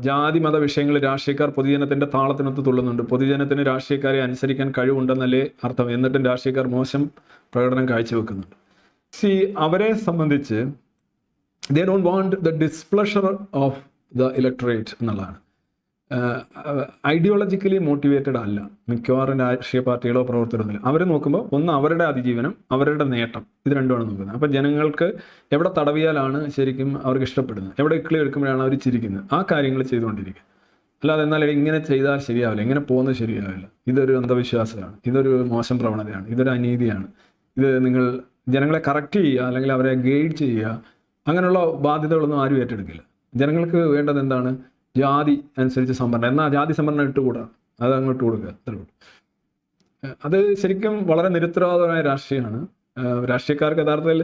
ജാതി മത വിഷയങ്ങൾ രാഷ്ട്രീയക്കാർ പൊതുജനത്തിന്റെ താളത്തിനൊത്ത് തുള്ളുന്നുണ്ട്. പൊതുജനത്തിന് രാഷ്ട്രീയക്കാരെ അനുസരിക്കാൻ കഴിവുണ്ടെന്നല്ലേ അർത്ഥം. എന്നിട്ടും രാഷ്ട്രീയക്കാർ മോശം പ്രകടനം കാഴ്ചവെക്കുന്നുണ്ട്. സി അവരെ സംബന്ധിച്ച് they don't want the displeasure of the electorate എന്നുള്ളതാണ്. ഐഡിയോളജിക്കലി മോട്ടിവേറ്റഡ് അല്ല. മിക്കവാറും രാഷ്ട്രീയ പാർട്ടികളോ പ്രവർത്തകരോ അവരെ നോക്കുമ്പോൾ ഒന്ന് അവരുടെ അതിജീവനം അവരുടെ നേട്ടം ഇത് രണ്ടുമാണ് നോക്കുന്നത്. അപ്പം ജനങ്ങൾക്ക് എവിടെ തടവിയാലാണ് ശരിക്കും അവർക്ക് ഇഷ്ടപ്പെടുന്നത്? എവിടെ ഇക്കിളി എടുക്കുമ്പോഴാണ് അവർ ചിരിക്കുന്നത്? ആ കാര്യങ്ങൾ ചെയ്തുകൊണ്ടിരിക്കുക. അല്ലാതെ എന്നാൽ ഇങ്ങനെ ചെയ്താൽ ശരിയാവില്ല ഇങ്ങനെ പോകുന്നത് ശരിയാവില്ല. ഇതൊരു അന്ധവിശ്വാസമാണ് ഇതൊരു മോശം പ്രവണതയാണ് ഇതൊരു അനീതിയാണ്. ഇത് നിങ്ങൾ ജനങ്ങളെ കറക്റ്റ് ചെയ്യുക അല്ലെങ്കിൽ അവരെ ഗൈഡ് ചെയ്യുക അങ്ങനെയുള്ള ബാധ്യതകളൊന്നും ആരും ഏറ്റെടുക്കില്ല. ജനങ്ങൾക്ക് വേണ്ടത് എന്താണ്? ജാതി അനുസരിച്ച് സംവരണം എന്നാൽ ജാതി സംവരണം ഇട്ടുകൂടാ? അത് അങ്ങോട്ട് കൊടുക്കുക ഉള്ളൂ. അത് ശരിക്കും വളരെ നിരുത്തരവാദമായ രാഷ്ട്രീയമാണ്. രാഷ്ട്രീയക്കാർക്ക് യഥാർത്ഥത്തിൽ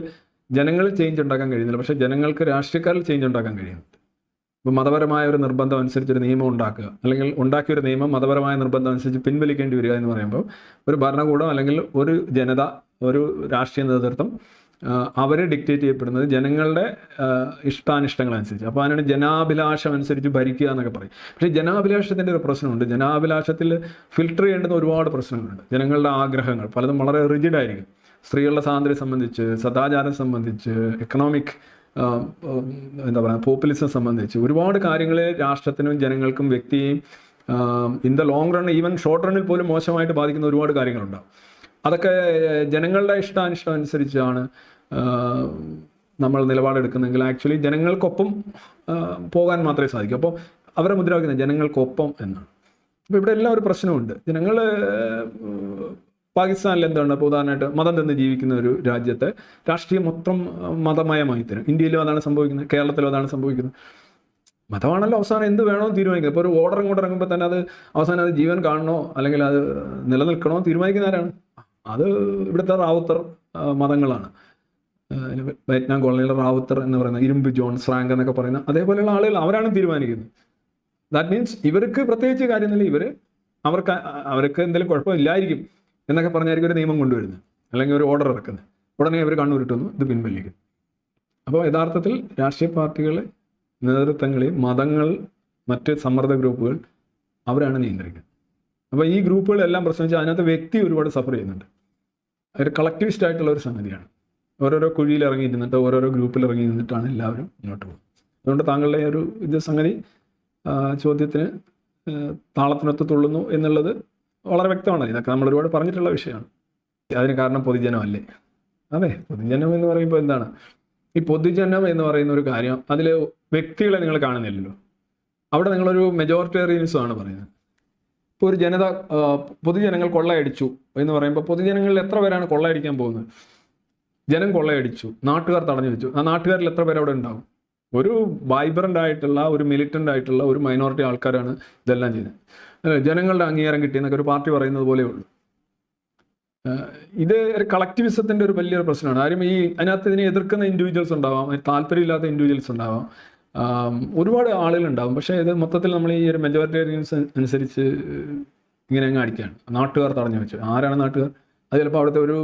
ജനങ്ങളിൽ ചേഞ്ച് ഉണ്ടാക്കാൻ കഴിയുന്നില്ല. പക്ഷേ ജനങ്ങൾക്ക് രാഷ്ട്രീയക്കാരിൽ ചേഞ്ച് ഉണ്ടാക്കാൻ കഴിയുന്നുണ്ട് ഇപ്പോൾ മതപരമായ ഒരു നിർബന്ധം അനുസരിച്ച് ഒരു നിയമം ഉണ്ടാക്കുക. അല്ലെങ്കിൽ ഉണ്ടാക്കിയ ഒരു നിയമം മതപരമായ നിർബന്ധം അനുസരിച്ച് പിൻവലിക്കേണ്ടി വരിക എന്ന് പറയുമ്പോൾ ഒരു ഭരണകൂടം അല്ലെങ്കിൽ ഒരു ജനത ഒരു രാഷ്ട്രീയ നേതൃത്വം അവർ ഡിക്റ്റേറ്റ് ചെയ്യപ്പെടുന്നത് ജനങ്ങളുടെ അനുസരിച്ച് അപ്പോൾ അതിനാണ് ജനാഭിലാഷം അനുസരിച്ച് ഭരിക്കുക എന്നൊക്കെ പറയും. പക്ഷേ ജനാഭിലാഷത്തിന്റെ ഒരു പ്രശ്നമുണ്ട്. ജനാഭിലാഷത്തിൽ ഫിൽട്ടർ ചെയ്യേണ്ടുന്ന ഒരുപാട് പ്രശ്നങ്ങളുണ്ട്. ജനങ്ങളുടെ ആഗ്രഹങ്ങൾ പലതും വളരെ റിജിഡ് ആയിരിക്കും. സ്ത്രീകളുടെ സ്വാതന്ത്ര്യം സംബന്ധിച്ച് സദാചാരം സംബന്ധിച്ച് എക്കണോമിക് എന്താ പറയുക പോപ്പുലിസം സംബന്ധിച്ച് ഒരുപാട് കാര്യങ്ങൾ രാഷ്ട്രത്തിനും ജനങ്ങൾക്കും വ്യക്തിയും in the long run even short റണ്ണിൽ പോലും മോശമായിട്ട് ബാധിക്കുന്ന ഒരുപാട് കാര്യങ്ങളുണ്ടാവും. അതൊക്കെ ജനങ്ങളുടെ ഇഷ്ടാനിഷ്ടം അനുസരിച്ചാണ് നമ്മൾ നിലപാടെടുക്കുന്നെങ്കിൽ ആക്ച്വലി ജനങ്ങൾക്കൊപ്പം പോകാൻ മാത്രമേ സാധിക്കൂ. അപ്പോൾ അവരെ മുദ്രാവാക്യം ജനങ്ങൾക്കൊപ്പം എന്നാണ്. അപ്പോൾ ഇവിടെ എല്ലാം ഒരു പ്രശ്നമുണ്ട്. ജനങ്ങൾ പാകിസ്ഥാനിൽ എന്താണ് ഇപ്പോൾ ഉദാഹരണമായിട്ട് മതം നിന്ന് ജീവിക്കുന്ന ഒരു രാജ്യത്തെ രാഷ്ട്രീയം മൊത്തം മതമയമായി തരും. ഇന്ത്യയിലും അതാണ് സംഭവിക്കുന്നത് കേരളത്തിലും അതാണ് സംഭവിക്കുന്നത്. മതമാണല്ലോ അവസാനം എന്ത് വേണോ തീരുമാനിക്കുന്നത്. ഇപ്പോൾ ഒരു ഓർഡർ ഇങ്ങോട്ട് ഇറങ്ങുമ്പോൾ തന്നെ അത് അവസാനം അത് ജീവൻ കാണണോ അല്ലെങ്കിൽ അത് നിലനിൽക്കണോ തീരുമാനിക്കുന്നവരാണ് അത് ഇവിടുത്തെ റാവുത്തർ മതങ്ങളാണ്. വയറ്റ്നാം കോളനിയിലെ റാവുത്തർ എന്ന് പറയുന്ന ഇരുമ്പ് ജോൺ സ്രാങ്ക് എന്നൊക്കെ പറയുന്ന അതേപോലെയുള്ള ആളുകൾ അവരാണ് തീരുമാനിക്കുന്നത്. ദാറ്റ് മീൻസ് ഇവർക്ക് പ്രത്യേകിച്ച് കാര്യമൊന്നുമില്ല. ഇവർ അവർക്ക് അവർക്ക് എന്തെങ്കിലും കുഴപ്പമില്ലായിരിക്കും എന്നൊക്കെ പറഞ്ഞായിരിക്കും ഒരു നിയമം കൊണ്ടുവരുന്നത്. അല്ലെങ്കിൽ ഒരു ഓർഡർ ഇറക്കുന്നത്. ഉടനെ അവർ കണ്ണുരുട്ടുന്നു ഇത് പിൻവലിക്കും. അപ്പോൾ യഥാർത്ഥത്തിൽ രാഷ്ട്രീയ പാർട്ടികളെ നേതൃത്വങ്ങളെയും മതങ്ങൾ മറ്റ് സമ്മർദ്ദ ഗ്രൂപ്പുകൾ അവരാണ് നിയന്ത്രിക്കുന്നത്. അപ്പോൾ ഈ ഗ്രൂപ്പുകളെല്ലാം പ്രശ്നം വെച്ചാൽ അതിനകത്ത് വ്യക്തി ഒരുപാട് സഫർ ചെയ്യുന്നുണ്ട്. ഒരു കളക്ടിവിസ്റ്റ് ആയിട്ടുള്ള ഒരു സംഗതിയാണ്. ഓരോരോ കുഴിയിൽ ഇറങ്ങി ഇരുന്നിട്ട് ഓരോരോ ഗ്രൂപ്പിൽ ഇറങ്ങി നിന്നിട്ടാണ് എല്ലാവരും മുന്നോട്ട് പോകുന്നത്. അതുകൊണ്ട് താങ്കളുടെ ഒരു ഇത് സംഗതി ചോദ്യത്തിന് താളത്തിനൊത്ത് തുള്ളുന്നു എന്നുള്ളത് വളരെ വ്യക്തമാണ്. ഇതൊക്കെ നമ്മൾ ഒരുപാട് പറഞ്ഞിട്ടുള്ള വിഷയമാണ്. അതിന് കാരണം പൊതുജനമല്ലേ അതെ പൊതുജനം എന്ന് പറയുമ്പോൾ എന്താണ്? ഈ പൊതുജനം എന്ന് പറയുന്ന ഒരു കാര്യം അതിൽ വ്യക്തികളെ നിങ്ങൾ കാണുന്നില്ലല്ലോ. അവിടെ നിങ്ങളൊരു മെജോറിറ്റേറിയൻസും ആണ് പറയുന്നത്. ഇപ്പോൾ ഒരു ജനത പൊതുജനങ്ങൾ കൊള്ളയടിച്ചു എന്ന് പറയുമ്പോൾ പൊതുജനങ്ങളിൽ എത്ര പേരാണ് കൊള്ളയടിക്കാൻ പോകുന്നത്? ജനം കൊള്ളയടിച്ചു നാട്ടുകാർ തടഞ്ഞു വെച്ചു. ആ നാട്ടുകാരിൽ എത്ര പേര് അവിടെ ഉണ്ടാവും? ഒരു വൈബ്രന്റ് ആയിട്ടുള്ള ഒരു മിലിറ്റന്റ് ആയിട്ടുള്ള ഒരു മൈനോറിറ്റി ആൾക്കാരാണ് ഇതെല്ലാം ചെയ്യുന്നത്? ജനങ്ങളുടെ അംഗീകാരം കിട്ടിയെന്നൊക്കെ ഒരു പാർട്ടി പറയുന്നത് പോലെ ഉള്ളൂ. ഇത് ഒരു കളക്ടിവിസത്തിന്റെ ഒരു വലിയൊരു പ്രശ്നമാണ്. ആരും ഈ അതിനകത്ത് ഇതിനെ എതിർക്കുന്ന ഇൻഡിവിജ്വൽസ് ഉണ്ടാവാം താല്പര്യമില്ലാത്ത ഇൻഡിവിജ്വൽസ് ഉണ്ടാവാം. ഒരുപാട് ആളുകളുണ്ടാവും. പക്ഷേ ഇത് മൊത്തത്തിൽ നമ്മൾ ഈ ഒരു മെജോറിറ്റേറിയൻസ് അനുസരിച്ച് ഇങ്ങനെ അങ്ങ് അടിക്കുകയാണ്. നാട്ടുകാർ തടഞ്ഞു വെച്ചു. ആരാണ് നാട്ടുകാർ? അത് ചിലപ്പോൾ അവിടുത്തെ ഒരു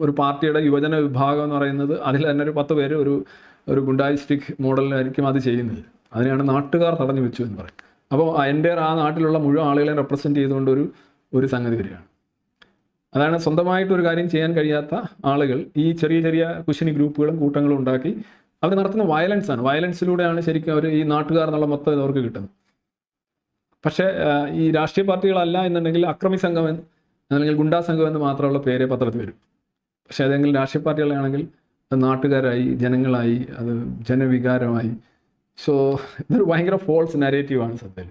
ഒരു പാർട്ടിയുടെ യുവജന വിഭാഗം എന്ന് പറയുന്നത് അതിൽ തന്നെ ഒരു പത്ത് പേര് ഒരു ഒരു ഗുണ്ടായിസ്റ്റിക് മോഡലിലായിരിക്കും അത് ചെയ്യുന്നത്. അതിനെയാണ് നാട്ടുകാർ തടഞ്ഞു വെച്ചു എന്ന് പറയും അപ്പോൾ എന്റെ ആ നാട്ടിലുള്ള മുഴുവൻ ആളുകളെ റെപ്രസെന്റ് ചെയ്തുകൊണ്ട് ഒരു ഒരു സംഗതി വരികയാണ്. അതാണ് സ്വന്തമായിട്ട് ഒരു കാര്യം ചെയ്യാൻ കഴിയാത്ത ആളുകൾ ഈ ചെറിയ ചെറിയ കുശിനി ഗ്രൂപ്പുകളും കൂട്ടങ്ങളും ഉണ്ടാക്കി അവർ നടത്തുന്ന വയലൻസ് ആണ്. വയലൻസിലൂടെയാണ് ശരിക്കും അവർ ഈ നാട്ടുകാർ എന്നുള്ള മൊത്തം അവർക്ക് കിട്ടുന്നത്. പക്ഷേ ഈ രാഷ്ട്രീയ പാർട്ടികളല്ല എന്നുണ്ടെങ്കിൽ അക്രമി സംഘം അല്ലെങ്കിൽ ഗുണ്ടാ സംഘം എന്ന് മാത്രമുള്ള പേരെ പത്രത്തിൽ വരും. പക്ഷേ ഏതെങ്കിലും രാഷ്ട്രീയ പാർട്ടികളാണെങ്കിൽ നാട്ടുകാരായി ജനങ്ങളായി അത് ജനവികാരമായി. സോ ഇതൊരു ഭയങ്കര ഫോൾസ് നരേറ്റീവാണ് സത്യം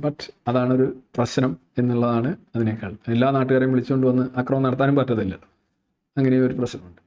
ബട്ട് അതാണ് ഒരു പ്രശ്നം എന്നുള്ളതാണ് അതിനേക്കാൾ. എല്ലാ നാട്ടുകാരെയും വിളിച്ചുകൊണ്ട് വന്ന് അക്രമം നടത്താനും പറ്റത്തില്ല. അങ്ങനെ ഒരു പ്രശ്നമുണ്ട്.